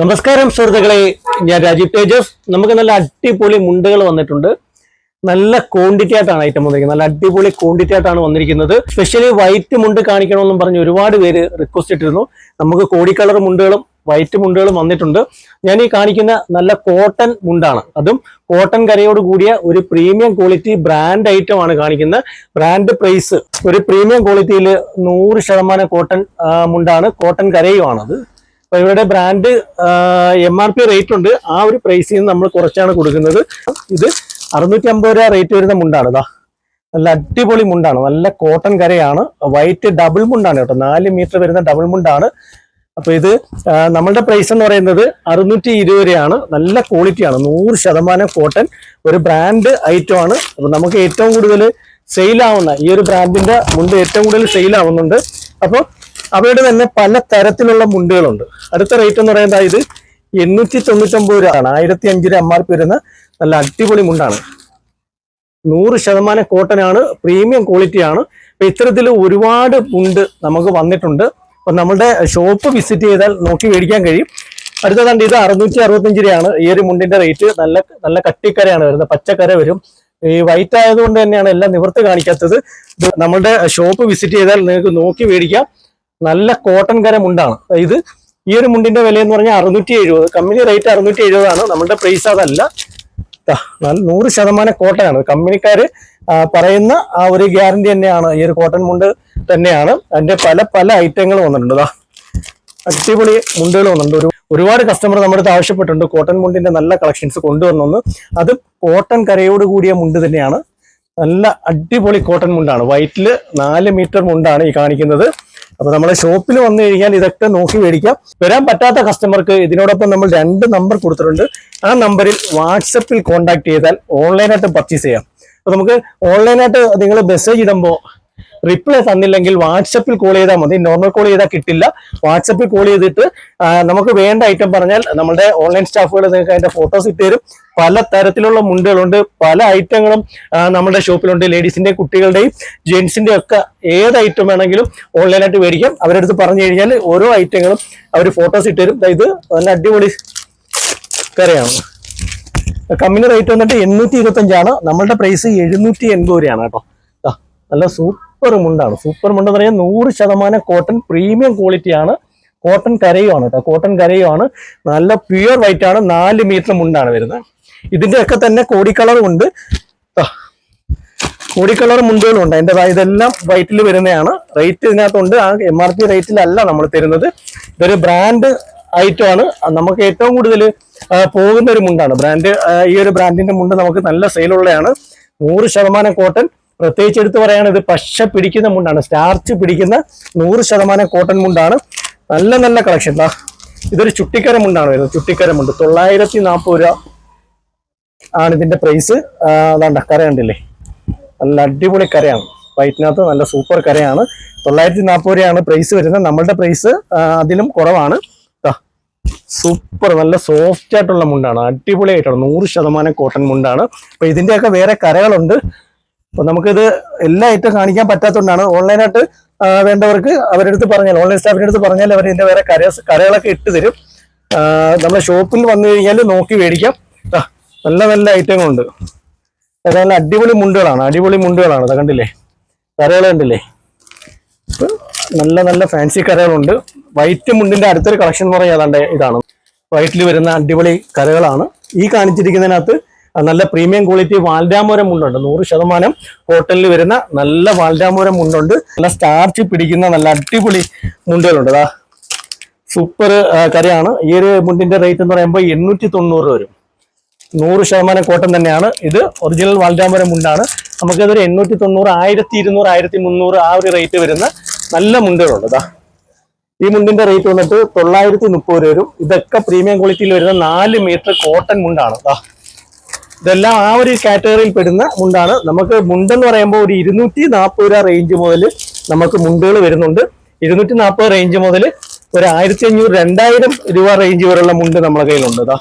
നമസ്കാരം സുഹൃത്തുക്കളെ. ഞാൻ രാജീവ് തേജസ്. നമുക്ക് നല്ല അടിപൊളി മുണ്ടുകൾ വന്നിട്ടുണ്ട്. നല്ല ക്വാണ്ടിറ്റി ആയിട്ടാണ് ഐറ്റം വന്നിരിക്കുന്നത്. നല്ല അടിപൊളി ക്വാണ്ടിറ്റി ആയിട്ടാണ് വന്നിരിക്കുന്നത്. സ്പെഷ്യലി വൈറ്റ് മുണ്ട് കാണിക്കണമെന്നും പറഞ്ഞ് ഒരുപാട് പേര് റിക്വസ്റ്റ് ഇട്ടിരുന്നു. നമുക്ക് കോടി കളർ മുണ്ടുകളും വൈറ്റ് മുണ്ടുകളും വന്നിട്ടുണ്ട്. ഞാൻ ഈ കാണിക്കുന്ന നല്ല കോട്ടൺ മുണ്ടാണ്. അതും കോട്ടൺ കരയോട് കൂടിയ ഒരു പ്രീമിയം ക്വാളിറ്റി ബ്രാൻഡ് ഐറ്റം ആണ് കാണിക്കുന്നത് ബ്രാൻഡ് പ്രൈസ് ഒരു പ്രീമിയം ക്വാളിറ്റിയിൽ നൂറ് ശതമാനം കോട്ടൺ മുണ്ടാണ്. കോട്ടൺ കരയുമാണത്. അപ്പൊ ഇവരുടെ brand M R P rate ഉണ്ട്. ആ ഒരു പ്രൈസിൽ നിന്ന് നമ്മൾ കുറച്ചാണ് കൊടുക്കുന്നത്. ഇത് അറുന്നൂറ്റി അമ്പത് രൂപ റേറ്റ് വരുന്ന മുണ്ടാണ്. ഇതാ നല്ല അടിപൊളി മുണ്ടാണ്. നല്ല കോട്ടൺ കരയാണ്. വൈറ്റ് ഡബിൾ മുണ്ടാണ് കേട്ടോ. നാല് മീറ്റർ വരുന്ന ഡബിൾ മുണ്ടാണ്. അപ്പോൾ ഇത് നമ്മളുടെ പ്രൈസ് എന്ന് പറയുന്നത് അറുന്നൂറ്റി ഇരുപത് രൂപയാണ്. നല്ല ക്വാളിറ്റിയാണ് നൂറ് ശതമാനം കോട്ടൺ ഒരു ബ്രാൻഡ് ഐറ്റം ആണ്. അപ്പൊ നമുക്ക് ഏറ്റവും കൂടുതൽ സെയിൽ ആവുന്ന ഈ ഒരു ബ്രാൻഡിന്റെ മുണ്ട് ഏറ്റവും കൂടുതൽ സെയിൽ ആവുന്നുണ്ട്. അപ്പോൾ അവരുടെ തന്നെ പല തരത്തിലുള്ള മുണ്ടുകളുണ്ട്. അടുത്ത റേറ്റ് എന്ന് പറയുന്നത് ഇത് എണ്ണൂറ്റി തൊണ്ണൂറ്റൊമ്പത് രൂപയാണ്. ആയിരത്തി അഞ്ച് രൂപ എം ആർ പി വരുന്ന നല്ല അടിപൊളി മുണ്ടാണ്. നൂറ് ശതമാനം കോട്ടനാണ് പ്രീമിയം ക്വാളിറ്റി ആണ്. അപ്പൊ ഇത്തരത്തിൽ ഒരുപാട് മുണ്ട് നമുക്ക് വന്നിട്ടുണ്ട്. അപ്പൊ നമ്മുടെ ഷോപ്പ് വിസിറ്റ് ചെയ്താൽ നോക്കി മേടിക്കാൻ കഴിയും. അടുത്ത കണ്ട് ഇത് അറുന്നൂറ്റി അറുപത്തഞ്ച് രൂപയാണ്. ഈ ഒരു മുണ്ടിന്റെ റേറ്റ് നല്ല നല്ല കട്ടിക്കരയാണ് വരുന്നത്. പച്ചക്കര വരും. ഈ വൈറ്റ് ആയതുകൊണ്ട് തന്നെയാണ് എല്ലാം നിവർത്തി കാണിക്കാത്തത്. ഇത് നമ്മുടെ ഷോപ്പ് വിസിറ്റ് ചെയ്താൽ നിങ്ങൾക്ക് നോക്കി മേടിക്കാം. നല്ല കോട്ടൺ കര മുണ്ടാണ്. ഇത് ഈ ഒരു മുണ്ടിന്റെ വില എന്ന് പറഞ്ഞാൽ അറുന്നൂറ്റി എഴുപത് കമ്പനി റേറ്റ് അറുന്നൂറ്റി എഴുപതാണ് നമ്മുടെ പ്രൈസ് അതല്ല. നൂറ് ശതമാനം കോട്ടനാണ് കമ്പനിക്കാര് പറയുന്ന ആ ഒരു ഗ്യാരണ്ടി തന്നെയാണ്. ഈ ഒരു കോട്ടൺ മുണ്ട് തന്നെയാണ്. അതിന്റെ പല പല ഐറ്റങ്ങൾ വന്നിട്ടുണ്ട്. അടിപൊളി മുണ്ടുകൾ വന്നിട്ടുണ്ട്. ഒരു ഒരുപാട് കസ്റ്റമർ നമ്മുടെ അടുത്ത് ആവശ്യപ്പെട്ടിട്ടുണ്ട് കോട്ടൺ മുണ്ടിന്റെ നല്ല കളക്ഷൻസ് കൊണ്ടുവന്നൊന്ന് അത് കോട്ടൺ കരയോട് കൂടിയ മുണ്ട് തന്നെയാണ്. നല്ല അടിപൊളി കോട്ടൺ മുണ്ടാണ്. വൈറ്റിൽ നാല് മീറ്റർ മുണ്ടാണ് ഈ കാണിക്കുന്നത്. അപ്പൊ നമ്മളെ ഷോപ്പിൽ വന്നു കഴിഞ്ഞാൽ ഇതൊക്കെ നോക്കി മേടിക്കാം. വരാൻ പറ്റാത്ത കസ്റ്റമർക്ക് ഇതിനോടൊപ്പം നമ്മൾ രണ്ട് നമ്പർ കൊടുത്തിട്ടുണ്ട്. ആ നമ്പറിൽ വാട്സപ്പിൽ കോൺടാക്ട് ചെയ്താൽ ഓൺലൈനായിട്ട് പർച്ചേസ് ചെയ്യാം. അപ്പൊ നമുക്ക് ഓൺലൈനായിട്ട് നിങ്ങൾ മെസ്സേജ് ഇടുമ്പോൾ റിപ്ലൈ തന്നില്ലെങ്കിൽ വാട്സപ്പിൽ കോൾ ചെയ്താൽ മതി. നോർമൽ കോൾ ചെയ്താൽ കിട്ടില്ല. വാട്സപ്പിൽ കോൾ ചെയ്തിട്ട് നമുക്ക് വേണ്ട ഐറ്റം പറഞ്ഞാൽ നമ്മുടെ ഓൺലൈൻ സ്റ്റാഫുകൾ നിങ്ങൾക്ക് അതിന്റെ ഫോട്ടോസ് ഇട്ട് തരും പല തരത്തിലുള്ള മുണ്ടുകളുണ്ട്. പല ഐറ്റങ്ങളും നമ്മുടെ ഷോപ്പിലുണ്ട് ലേഡീസിന്റെയും കുട്ടികളുടെയും ജെൻസിന്റെ ഒക്കെ ഏത് ഐറ്റം വേണമെങ്കിലും ഓൺലൈനായിട്ട് മേടിക്കാം. അവരുടെ പറഞ്ഞു കഴിഞ്ഞാൽ ഓരോ ഐറ്റങ്ങളും അവർ ഫോട്ടോസ് ഇട്ട് തരും ഇത് നല്ല അടിപൊളി കരയാണ് കമ്മിന് റേറ്റ് വന്നിട്ട് എണ്ണൂറ്റി ഇരുപത്തഞ്ചാണ്. നമ്മളുടെ പ്രൈസ് എഴുന്നൂറ്റി എൺപത് രൂപയാണ് കേട്ടോ. നല്ല നല്ല സൂപ്പർ മുണ്ടാണ്. സൂപ്പർ മുണ്ട് എന്ന് പറയാൻ നൂറ് ശതമാനം കോട്ടൺ പ്രീമിയം ക്വാളിറ്റിയാണ് കോട്ടൺ കരയുമാണ് കേട്ടോ. കോട്ടൺ കരയുമാണ്. നല്ല പ്യുവർ വൈറ്റ് ആണ്. നാല് മീറ്റർ മുണ്ടാണ് വരുന്നത്. ഇതിന്റെ ഒക്കെ തന്നെ കോടിക്കളറും കളറും ഉണ്ട്. കോടിക്കളർ കോടി കളർ മുണ്ടുകളും ഉണ്ട് അതിന്റെ ഇതെല്ലാം വൈറ്റിൽ വരുന്നതാണ്. റേറ്റ് ഇതിനകത്തുണ്ട്. ആ എം ആർ പി റേറ്റിലല്ല നമ്മൾ തരുന്നത്. ഇതൊരു ബ്രാൻഡ് ഐറ്റം ആണ്. നമുക്ക് ഏറ്റവും കൂടുതൽ പോകുന്ന ഒരു മുണ്ടാണ്. ബ്രാൻഡ് ഈ ഒരു ബ്രാൻഡിന്റെ മുണ്ട് നമുക്ക് നല്ല സെയിലുള്ളതാണ് നൂറ് ശതമാനം കോട്ടൺ പ്രത്യേകിച്ച് എടുത്ത് പറയുകയാണെങ്കിൽ ഇത് പശ പിടിക്കുന്ന മുണ്ടാണ്. സ്റ്റാർച്ച് പിടിക്കുന്ന നൂറ് ശതമാനം കോട്ടൺ മുണ്ടാണ്. നല്ല നല്ല കളക്ഷൻ എന്താ ഇതൊരു ചുട്ടിക്കര മുണ്ടാണ് വരുന്നത്. ചുട്ടിക്കര മുണ്ട്. തൊള്ളായിരത്തി നാൽപ്പത് രൂപ ആണ് ഇതിന്റെ പ്രൈസ് അതാണ്ട കര കണ്ടില്ലേ? നല്ല അടിപൊളി കരയാണ്. വൈറ്റിനകത്ത് നല്ല സൂപ്പർ കരയാണ്. തൊള്ളായിരത്തി നാൽപ്പത് രൂപയാണ് പ്രൈസ് വരുന്നത്. നമ്മളുടെ പ്രൈസ് അതിലും കുറവാണ്. സൂപ്പർ നല്ല സോഫ്റ്റ് ആയിട്ടുള്ള മുണ്ടാണ്. അടിപൊളിയായിട്ടാണ്. നൂറ് ശതമാനം കോട്ടൺ മുണ്ടാണ്. അപ്പൊ ഇതിന്റെയൊക്കെ വേറെ കരകളുണ്ട്. അപ്പൊ നമുക്കിത് എല്ലാ ഐറ്റം കാണിക്കാൻ പറ്റാത്തതുകൊണ്ടാണ് ഓൺലൈനായിട്ട് വേണ്ടവർക്ക് അവരുടെ അടുത്ത് പറഞ്ഞാൽ ഓൺലൈൻ സ്റ്റാഫിന്റെ അടുത്ത് പറഞ്ഞാൽ അവർ ഇതിന്റെ വേറെ കര കരകളൊക്കെ ഇട്ട് തരും. നമ്മുടെ ഷോപ്പിൽ വന്നു കഴിഞ്ഞാൽ നോക്കി മേടിക്കാം. നല്ല നല്ല ഐറ്റങ്ങളുണ്ട്. നല്ല അടിപൊളി മുണ്ടുകളാണ് അടിപൊളി മുണ്ടുകളാണ്. അത് കണ്ടില്ലേ? കരകൾ കണ്ടില്ലേ? നല്ല നല്ല ഫാൻസി കരകളുണ്ട്. വൈറ്റ് മുണ്ടിന്റെ അടുത്തൊരു കളക്ഷൻ എന്ന് പറഞ്ഞാൽ ഇതാണ്. വൈറ്റിൽ വരുന്ന അടിപൊളി കരകളാണ്. ഈ കാണിച്ചിരിക്കുന്നതിനകത്ത് നല്ല പ്രീമിയം ക്വാളിറ്റി വാൽഡാമോരം മുണ്ടുണ്ട്. നൂറ് ശതമാനം ഹോട്ടലിൽ വരുന്ന നല്ല വാൽഡാമോരം മുണ്ടുണ്ട്. നല്ല സ്റ്റാർച്ച് പിടിക്കുന്ന നല്ല അടിപൊളി മുണ്ടുകളുണ്ട്. അതാ സൂപ്പർ കരയാണ് ഈ ഒരു മുണ്ടിന്റെ റേറ്റ് എന്ന് പറയുമ്പോൾ എണ്ണൂറ്റി തൊണ്ണൂറ് വരും. നൂറ് ശതമാനം കോട്ടൺ തന്നെയാണ്. ഇത് ഒറിജിനൽ വാൽഡാമരം മുണ്ടാണ്. നമുക്കതൊരു എണ്ണൂറ്റി തൊണ്ണൂറ് ആയിരത്തി ഇരുന്നൂറ് ആയിരത്തി മുന്നൂറ് ആ ഒരു റേറ്റ് വരുന്ന നല്ല മുണ്ടുകളുണ്ട്. ഇതാ ഈ മുണ്ടിന്റെ റേറ്റ് വന്നിട്ട് തൊള്ളായിരത്തി മുപ്പത് രൂപ വരും. ഇതൊക്കെ പ്രീമിയം ക്വാളിറ്റിയിൽ വരുന്ന നാല് മീറ്റർ കോട്ടൺ മുണ്ടാണ്. ദാ ഇതെല്ലാം ആ ഒരു കാറ്റഗറിയിൽ പെടുന്ന മുണ്ടാണ്. നമുക്ക് മുണ്ടെന്ന് പറയുമ്പോൾ ഒരു ഇരുന്നൂറ്റി നാൽപ്പത് രൂപ റേഞ്ച് മുതൽ നമുക്ക് മുണ്ടുകൾ വരുന്നുണ്ട്. ഇരുന്നൂറ്റി നാൽപ്പത് റേഞ്ച് മുതൽ ഒരു ആയിരത്തി അഞ്ഞൂറ് രണ്ടായിരം രൂപ റേഞ്ച് വരെയുള്ള മുണ്ട് നമ്മളെ കയ്യിലുണ്ട് ഇതാ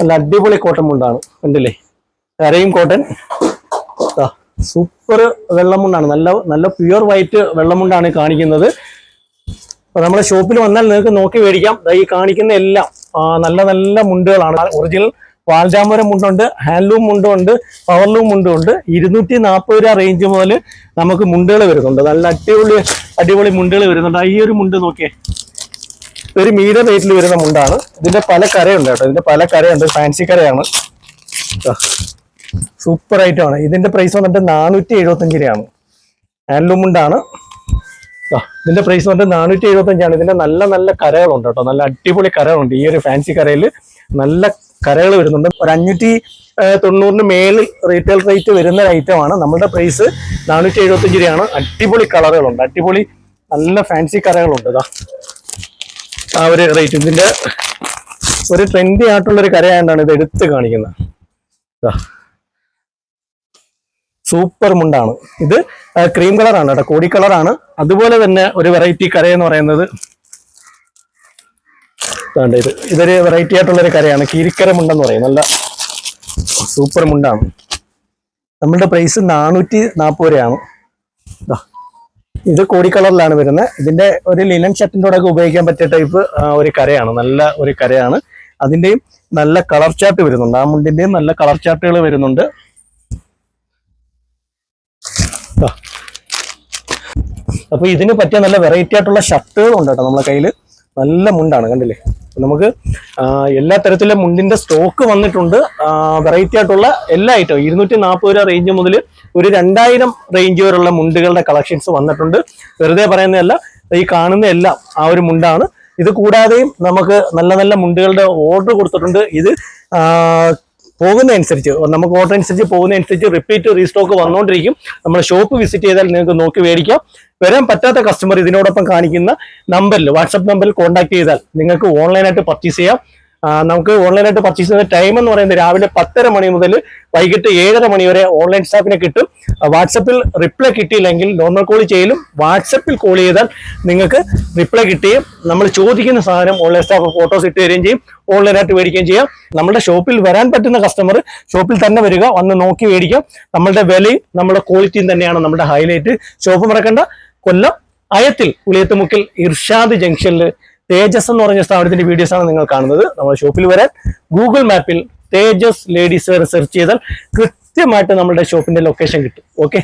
നല്ല അടിപൊളി കോട്ടൺ മുണ്ടാണ്. ഉണ്ടല്ലേ കരയും കോട്ടൺ സൂപ്പർ വെള്ളമുണ്ടാണ് നല്ല നല്ല പ്യുവർ വൈറ്റ് വെള്ളമുണ്ടാണ് കാണിക്കുന്നത്. അപ്പൊ നമ്മളെ ഷോപ്പിൽ വന്നാൽ നിങ്ങൾക്ക് നോക്കി മേടിക്കാം. ഈ കാണിക്കുന്ന എല്ലാം. നല്ല നല്ല മുണ്ടുകളാണ്. ഒറിജിനൽ വാൽജാമരം മുണ്ടുണ്ട് ഹാൻഡ്ലൂം മുണ്ടുണ്ട് പവർലൂം മുണ്ടുണ്ട്. ഇരുന്നൂറ്റി നാൽപ്പത് രൂപ റേഞ്ച് മുതൽ നമുക്ക് മുണ്ടുകൾ വരുന്നുണ്ട്. നല്ല അടിപൊളി അടിപൊളി മുണ്ടുകൾ വരുന്നുണ്ട്. ഈ ഒരു മുണ്ട് നോക്കിയേ. ഒരു മീഡിയം റേറ്റിൽ വരുന്ന മുണ്ടാണ്. ഇതിന്റെ പല കരയുണ്ട് കേട്ടോ. ഇതിന്റെ പല കരയുണ്ട്. ഫാൻസി കരയാണ്. സൂപ്പർ ഐറ്റമാണ് ഇതിന്റെ പ്രൈസ് വന്നിട്ട് നാനൂറ്റി എഴുപത്തഞ്ച് രൂപയാണ്. ഹാൻഡ്ലൂം മുണ്ടാണ്. ഇതിന്റെ പ്രൈസ് വന്നിട്ട് നാനൂറ്റി എഴുപത്തഞ്ചാണ് ഇതിന്റെ നല്ല നല്ല കരകളുണ്ട് കേട്ടോ. നല്ല അടിപൊളി കരകളുണ്ട്. ഈ ഒരു ഫാൻസി കരയിൽ നല്ല കരകൾ വരുന്നുണ്ട്. ഒരു അഞ്ഞൂറ്റി തൊണ്ണൂറിന് മേളിൽ റീറ്റെയിൽ റേറ്റ് വരുന്ന ഒരു ഐറ്റമാണ് നമ്മുടെ പ്രൈസ് നാനൂറ്റി എഴുപത്തഞ്ച് രൂപയാണ്. അടിപൊളി കളറുകളുണ്ട്. അടിപൊളി നല്ല ഫാൻസി കരകളുണ്ട് ഇതാ ആ ഒരു റേറ്റ് ഇതിന്റെ ഒരു ട്രെൻഡി ആയിട്ടുള്ള ഒരു കരയായതുകൊണ്ടാണ് ഇത് എടുത്ത് കാണിക്കുന്നത്. ഇതാ സൂപ്പർ മുണ്ടാണ്. ഇത് ക്രീം കളറാണ് കേട്ടോ കോടി കളറാണ് അതുപോലെ തന്നെ ഒരു വെറൈറ്റി കര എന്ന് പറയുന്നത്. വേണ്ട ഇത്. ഇതൊരു വെറൈറ്റി ആയിട്ടുള്ള ഒരു കരയാണ്. കീരിക്കര മുണ്ടെന്ന് പറയും. നല്ല സൂപ്പർ മുണ്ടാണ്. നമ്മളുടെ പ്രൈസ് നാനൂറ്റി നാൽപ്പത് രൂപയാണ്. ഇത് കോടി കളറിലാണ് വരുന്നത്. ഇതിന്റെ ഒരു ലിനൻ ഷർട്ടിന്റെ കൂടെ ഉപയോഗിക്കാൻ പറ്റിയ ടൈപ്പ് ഒരു കരയാണ്. നല്ല ഒരു കരയാണ്. അതിന്റെയും നല്ല കളർ ചാർട്ട് വരുന്നുണ്ട്. ആ മുണ്ടിന്റെയും നല്ല കളർ ചാർട്ടുകൾ വരുന്നുണ്ട്. ദാ. അപ്പൊ ഇതിന് പറ്റിയ നല്ല വെറൈറ്റി ആയിട്ടുള്ള ഷർട്ടുകളും ഉണ്ട് കേട്ടോ നമ്മളെ കയ്യിൽ നല്ല മുണ്ടാണ് കണ്ടില്ലേ? നമുക്ക് എല്ലാ തരത്തിലെ മുണ്ടിന്റെ സ്റ്റോക്ക് വന്നിട്ടുണ്ട്. വെറൈറ്റി ആയിട്ടുള്ള എല്ലാ ഐറ്റവും ഇരുന്നൂറ്റി നാൽപ്പത് രൂപ റേഞ്ച് മുതൽ ഒരു രണ്ടായിരം റേഞ്ച് വരെയുള്ള മുണ്ടുകളുടെ കളക്ഷൻസ് വന്നിട്ടുണ്ട്. വെറുതെ പറയുന്നതല്ല ഈ കാണുന്ന എല്ലാം ആ ഒരു മുണ്ടാണ്. ഇത് കൂടാതെയും നമുക്ക് നല്ല നല്ല മുണ്ടുകളുടെ ഓർഡർ കൊടുത്തിട്ടുണ്ട്. ഇത് ആ, പോകുന്ന അനുസരിച്ച് നമുക്ക് ഓർഡർ അനുസരിച്ച് പോകുന്ന അനുസരിച്ച് റിപ്പീറ്റ് റീസ്റ്റോക്ക് വന്നുകൊണ്ടിരിക്കും നമ്മൾ ഷോപ്പ് വിസിറ്റ് ചെയ്താൽ നിങ്ങൾക്ക് നോക്കി മേടിക്കാം. വരാൻ പറ്റാത്ത കസ്റ്റമർ ഇതിനോടൊപ്പം കാണിക്കുന്ന നമ്പറിൽ വാട്സപ്പ് നമ്പറിൽ കോൺടാക്ട് ചെയ്താൽ നിങ്ങൾക്ക് ഓൺലൈനായിട്ട് പർച്ചേസ് ചെയ്യാം. നമുക്ക് ഓൺലൈനായിട്ട് പർച്ചേസ് ചെയ്യുന്ന ടൈം എന്ന് പറയുന്നത് രാവിലെ പത്തര മണി മുതൽ വൈകിട്ട് ഏഴര മണി വരെ ഓൺലൈൻ സ്റ്റാഫിനെ കിട്ടും. വാട്സപ്പിൽ റിപ്ലൈ കിട്ടിയില്ലെങ്കിൽ നോർമൽ കോൾ ചെയ്യലും. വാട്സപ്പിൽ കോൾ ചെയ്താൽ നിങ്ങൾക്ക് റിപ്ലൈ കിട്ടുകയും നമ്മൾ ചോദിക്കുന്ന സാധനം ഓൺലൈൻ സ്റ്റാഫ് ഫോട്ടോസ് ഇട്ട് തരികയും ചെയ്യും. ഓൺലൈനായിട്ട് മേടിക്കുകയും ചെയ്യാം. നമ്മുടെ ഷോപ്പിൽ വരാൻ പറ്റുന്ന കസ്റ്റമർ ഷോപ്പിൽ തന്നെ വരിക വന്ന് നോക്കി മേടിക്കാം. നമ്മളുടെ വിലയും നമ്മുടെ ക്വാളിറ്റിയും തന്നെയാണ് നമ്മുടെ ഹൈലൈറ്റ് ഷോപ്പ് മറക്കണ്ട. കൊല്ലം അയത്തിൽ ഉളിയത്തുമുക്കിൽ ഇർഷാദ് ജംഗ്ഷനിൽ തേജസ് എന്ന് പറഞ്ഞ സ്ഥാപനത്തിന്റെ വീഡിയോസ് ആണ് നിങ്ങൾ കാണുന്നത്. നമ്മുടെ ഷോപ്പിൽ വരാൻ ഗൂഗിൾ മാപ്പിൽ തേജസ് ലേഡീസ് വെയർ സെർച്ച് ചെയ്താൽ കൃത്യമായിട്ട് നമ്മുടെ ഷോപ്പിന്റെ ലൊക്കേഷൻ കിട്ടും. ഓക്കെ